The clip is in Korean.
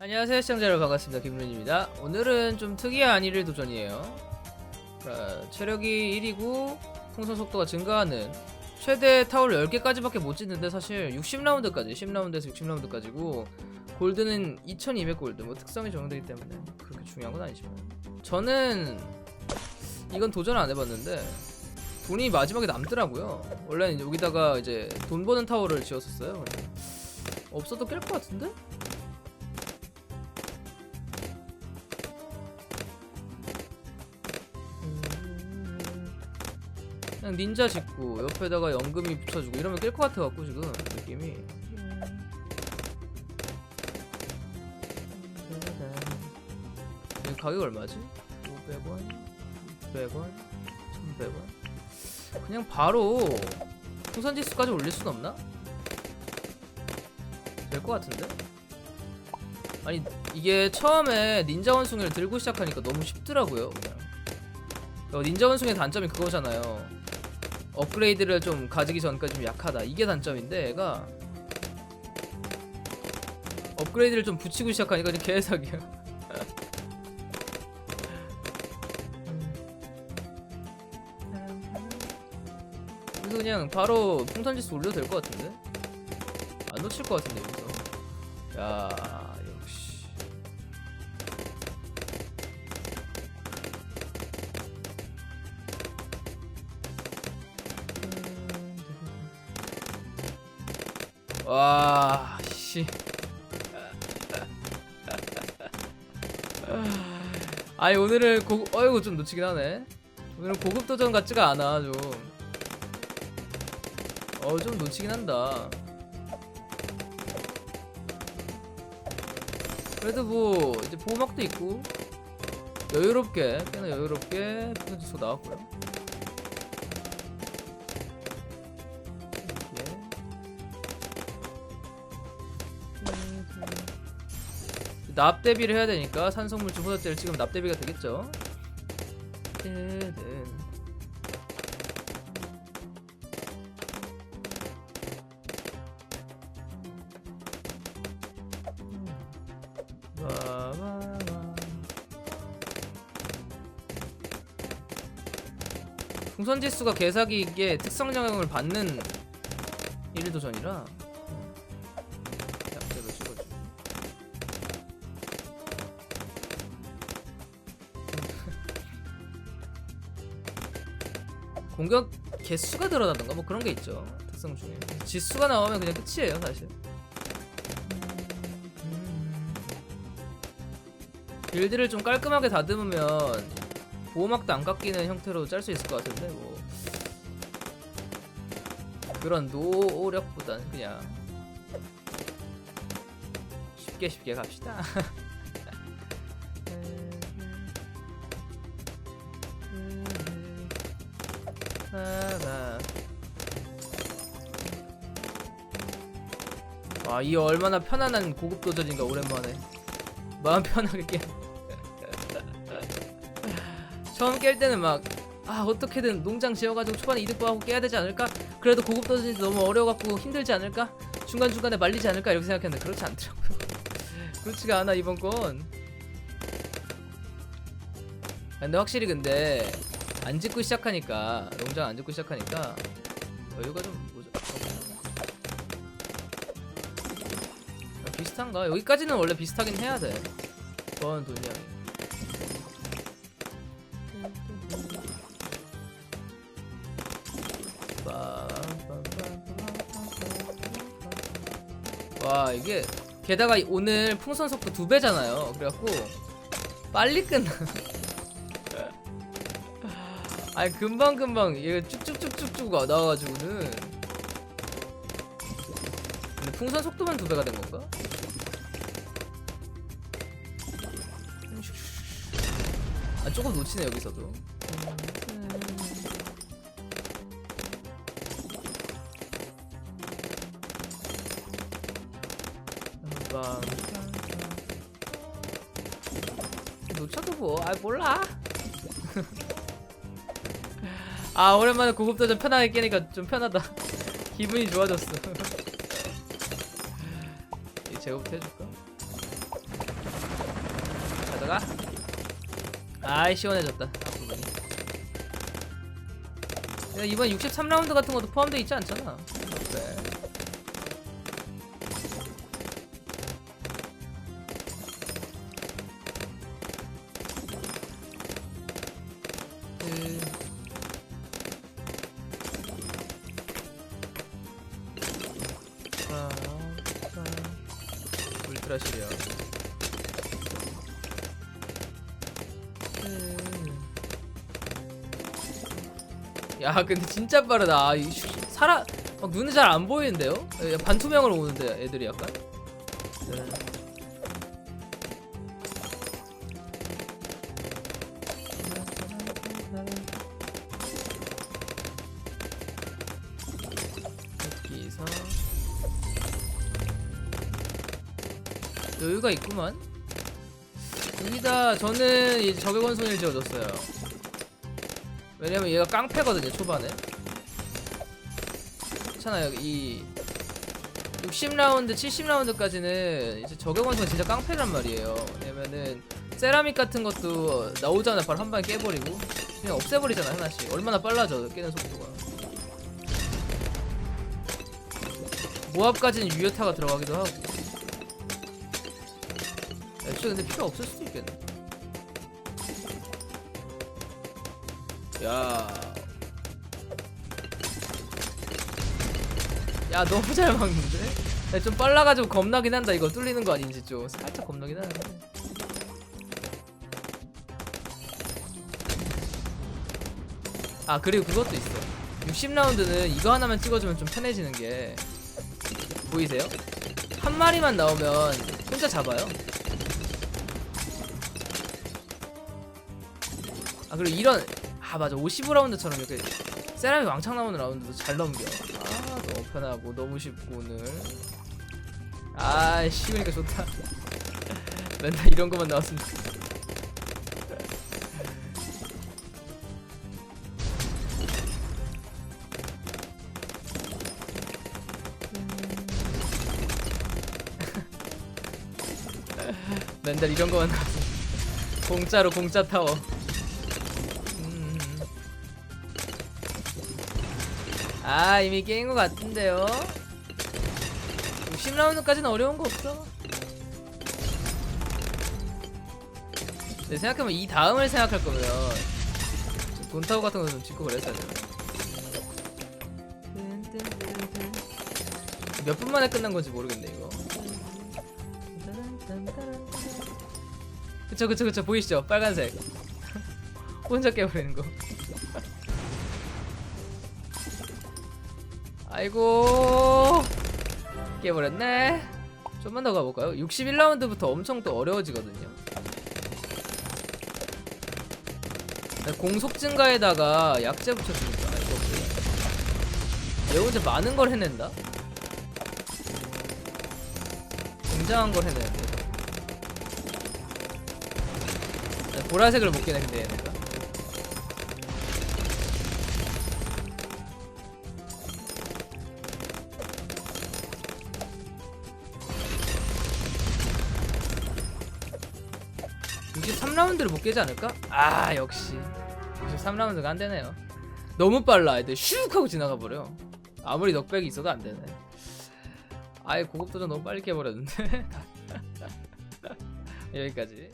안녕하세요 시청자 여러분. 반갑습니다. 김문입니다. 오늘은 좀 특이한 1일 도전이에요. 그러니까 체력이 1이고 풍선 속도가 증가하는 최대 타월 10개까지밖에 못 짓는데 사실 60라운드까지 10라운드에서 60라운드까지고 골드는 2200 골드 뭐 특성이 적용되기 때문에 그렇게 중요한 건 아니지만. 저는 이건 도전 안 해봤는데 돈이 마지막에 남더라고요. 원래는 여기다가 이제 돈 버는 타워를 지었었어요. 없어도 깰 것 같은데? 그냥 닌자 짓고 옆에다가 연금이 붙여주고 이러면 깰 것 같아갖고 지금 느낌이 이 가격 얼마지? 500원, 600원, 1100원 그냥 바로 풍선지수까지 올릴 순 없나? 될 것 같은데? 아니 이게 처음에 닌자 원숭이를 들고 시작하니까 너무 쉽더라고요 그냥 어, 닌자 원숭이의 단점이 그거잖아요 업그레이드를 좀 가지기 전까지 좀 약하다. 이게 단점인데 얘가 업그레이드를 좀 붙이고 시작하니까 이제 개사기야. 그래서 그냥 바로 풍선지수 올려도 될 것 같은데? 안 놓칠 것 같은데 여기서. 야 와, 씨. 아니 오늘은 고 어이구 좀 놓치긴 하네. 오늘은 고급 도전 같지가 않아 좀. 어 좀 놓치긴 한다. 그래도 뭐 이제 보호막도 있고 여유롭게 꽤나 여유롭게 푸드소 나왔고요. 납 대비를 해야 되니까 산성물질 호자제를 지금 납 대비가 되겠죠. 뜨든. 와, 와, 와. 풍선 지수가 개사기에 특성 영향을 받는 1도 전이라 공격 개수가 늘어나던가 뭐 그런 게 있죠. 특성 중에. 지수가 나오면 그냥 끝이에요 사실. 빌드를 좀 깔끔하게 다듬으면 보호막도 안 깎이는 형태로 짤 수 있을 것 같은데 뭐. 그런 노력보단 그냥 쉽게 쉽게 갑시다. 와, 이 얼마나 편안한 고급 도전인가 오랜만에 마음 편하게 깨. 처음 깰 때는 막 아 어떻게든 농장 지어가지고 초반에 이득 보하고 깨야 되지 않을까? 그래도 고급 도전이 너무 어려워갖고 힘들지 않을까? 중간 중간에 말리지 않을까 이렇게 생각했는데 그렇지 않더라고요. 그렇지가 않아 이번 건. 아, 근데 확실히 근데 안 짓고 시작하니까 농장 안 짓고 시작하니까 여유가 좀 비슷한가? 여기까지는 원래 비슷하긴 해야 돼. 번 돈량이. 와 이게 게다가 오늘 풍선 속도 두 배잖아요. 그래갖고 빨리 끝나. 아니 금방 금방 얘가 쭉쭉쭉쭉쭉 나와가지고는. 풍선 속도만 두 배가 된 건가? 아 조금 놓치네 여기서도. 빵. 놓쳐도 뭐, 아 몰라. 아 오랜만에 고급도전 편하게 깨니까 좀 편하다. 기분이 좋아졌어. 이 제거부터 해줄까? 들어가 아이 시원해졌다. 앞부분이 야, 이번 63라운드 같은 것도 포함되어 있지 않잖아. 그래 그... 아, 아, 울트라 시리얼 야 근데 진짜 빠르다. 아, 이 슈- 사람 막 눈에 잘 안 보이는데요? 야, 반투명으로 오는데 애들이 약간? 네. 여기서. 여유가 있구만. 여기다 저는 이 저격원 손을 지어줬어요 왜냐면 얘가 깡패거든요 초반에. 괜찮아요 이 60라운드 70라운드까지는 이제 저격원소가 진짜 깡패란 말이에요. 왜냐면은 세라믹 같은 것도 나오자마자 바로 한 방에 깨버리고. 그냥 없애버리잖아 하나씩. 얼마나 빨라져 깨는 속도가. 모압까지는 유효타가 들어가기도 하고. 애초에 근데 필요 없을 수도 있겠네 야. 야, 너무 잘 막는데? 야, 좀 빨라가지고 겁나긴 한다. 이거 뚫리는 거 아닌지 좀 살짝 겁나긴 하는데. 아, 그리고 그것도 있어. 60라운드는 이거 하나만 찍어주면 좀 편해지는 게 보이세요? 한 마리만 나오면 혼자 잡아요. 아 그리고 이런 아 맞아. 55라운드처럼 이렇게 세라믹 왕창 나오는 라운드도 잘 넘겨. 아 너무 편하고 너무 쉽고 오늘. 아 쉬우니까 좋다. 맨날 이런 것만 나왔으면 좋겠다. 맨날 이런 것만 나왔으면 공짜로 공짜 타워 아 이미 깨인 것 같은데요? 60라운드까지는 어려운 거 없어 근데 생각해보면 이 다음을 생각할 거면 좀 돈타고 같은 거 좀 짓고 그랬어야 돼. 몇분 만에 끝난 건지 모르겠네 이거. 그쵸 그쵸 그쵸. 보이시죠? 빨간색. 혼자 깨버리는 거 아이고. 깨버렸네. 좀만 더 가볼까요? 61라운드부터 엄청 또 어려워지거든요. 네, 공속 증가에다가 약제 붙였으니까 이거 얘 혼자 많은 걸 해낸다? 굉장한 걸 해내는데. 네, 보라색을 못 깨네 근데 얘네가 이게 3라운드를 못 깨지 않을까? 아 역시. 3라운드가 안 되네요. 너무 빨라. 애들 슉 하고 지나가 버려. 아무리 넉백이 있어도 안 되네. 아예 고급 도전 너무 빨리 깨버렸는데. 여기까지